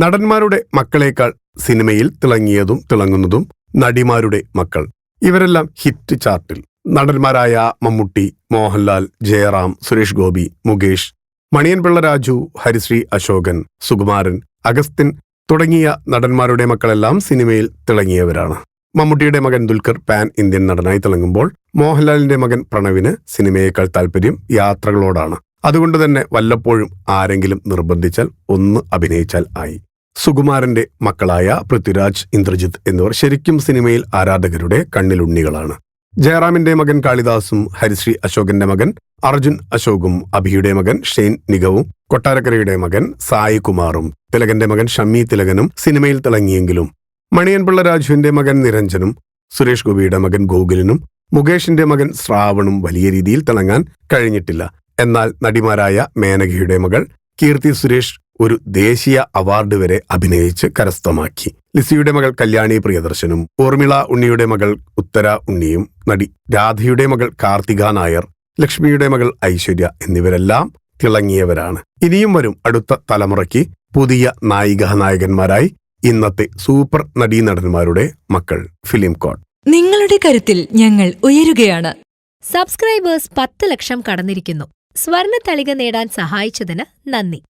നടന്മാരുടെ മക്കളേക്കാൾ സിനിമയിൽ തിളങ്ങിയതും തിളങ്ങുന്നതും നടിമാരുടെ മക്കൾ. ഇവരെല്ലാം ഹിറ്റ് ചാർട്ടിൽ. നടന്മാരായ മമ്മൂട്ടി മോഹൻലാൽ ജയറാം സുരേഷ് ഗോപി മുകേഷ് മണിയൻപിള്ള രാജു ഹരിശ്രീ അശോകൻ സുകുമാരൻ അഗസ്തിൻ തുടങ്ങിയ നടന്മാരുടെ മക്കളെല്ലാം സിനിമയിൽ തിളങ്ങിയവരാണ്. മമ്മൂട്ടിയുടെ മകൻ ദുൽഖർ പാൻ ഇന്ത്യൻ നടനായി തിളങ്ങുമ്പോൾ മോഹൻലാലിന്റെ മകൻ പ്രണവിന് സിനിമയേക്കാൾ താല്പര്യം യാത്രകളോടാണ്. അതുകൊണ്ട് തന്നെ വല്ലപ്പോഴും ആരെങ്കിലും നിർബന്ധിച്ചാൽ ഒന്ന് അഭിനയിച്ചാൽ ആയി. സുകുമാരന്റെ മക്കളായ പൃഥ്വിരാജ് ഇന്ദ്രജിത്ത് എന്നിവർ ശരിക്കും സിനിമയിൽ ആരാധകരുടെ കണ്ണിലുണ്ണികളാണ്. ജയറാമിന്റെ മകൻ കാളിദാസും ഹരിശ്രീ അശോകന്റെ മകൻ അർജുൻ അശോകും അഭിയുടെ മകൻ ഷെയ്ൻ നിഗവും കൊട്ടാരക്കരയുടെ മകൻ സായി കുമാറും തിലകന്റെ മകൻ ഷമ്മി തിലകനും സിനിമയിൽ തിളങ്ങിയെങ്കിലും മണിയൻപിള്ള രാജുവിന്റെ മകൻ നിരഞ്ജനും സുരേഷ് ഗോപിയുടെ മകൻ ഗോകുലിനും മുകേഷിന്റെ മകൻ ശ്രാവണും വലിയ രീതിയിൽ തിളങ്ങാൻ കഴിഞ്ഞിട്ടില്ല. എന്നാൽ നടിമാരായ മേനകയുടെ മകൾ കീർത്തി സുരേഷ് ഒരു ദേശീയ അവാർഡ് വരെ അഭിനയിച്ച് കരസ്ഥമാക്കി. ലിസിയുടെ മകൾ കല്യാണി പ്രിയദർശനും ഊർമിള ഉണ്ണിയുടെ മകൾ ഉത്തര ഉണ്ണിയും നടി രാധയുടെ മകൾ കാർത്തിക നായർ ലക്ഷ്മിയുടെ മകൾ ഐശ്വര്യ എന്നിവരെല്ലാം തിളങ്ങിയവരാണ്. ഇനിയും വരും അടുത്ത തലമുറയ്ക്ക് പുതിയ നായിക നായകന്മാരായി ഇന്നത്തെ സൂപ്പർ നടീനടന്മാരുടെ മക്കൾ ഫിലിം കോഡ് നിങ്ങളുടെ കരുത്തിൽ ഞങ്ങൾ ഉയരുകയാണ്. സബ്സ്ക്രൈബേഴ്സ് പത്ത് ലക്ഷം കടന്നിരിക്കുന്നു. സ്വർണ തളിക നേടാൻ സഹായിച്ചതിന് നന്ദി.